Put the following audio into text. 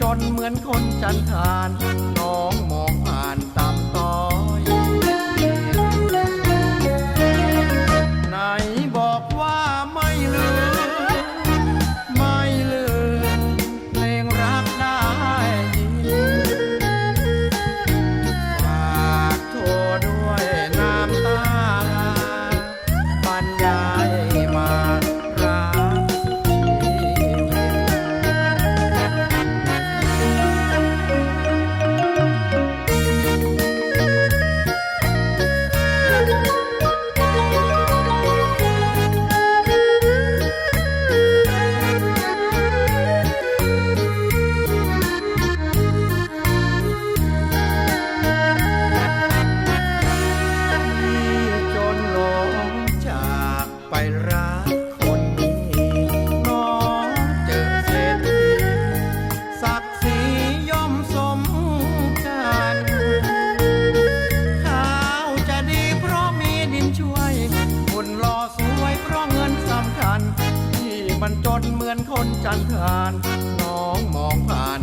จนเหมือนคนจันทานน้องมองผ่านตาม ไปรักคนนี้น้องเจอเศรษฐีศักดิ์ศรีย่อมสมกันข้าวจะดีเพราะมีดินช่วยคนรอสวยเพราะเงินสำคัญ ที่มันจนเหมือนคนจันทาน น้องมองผ่าน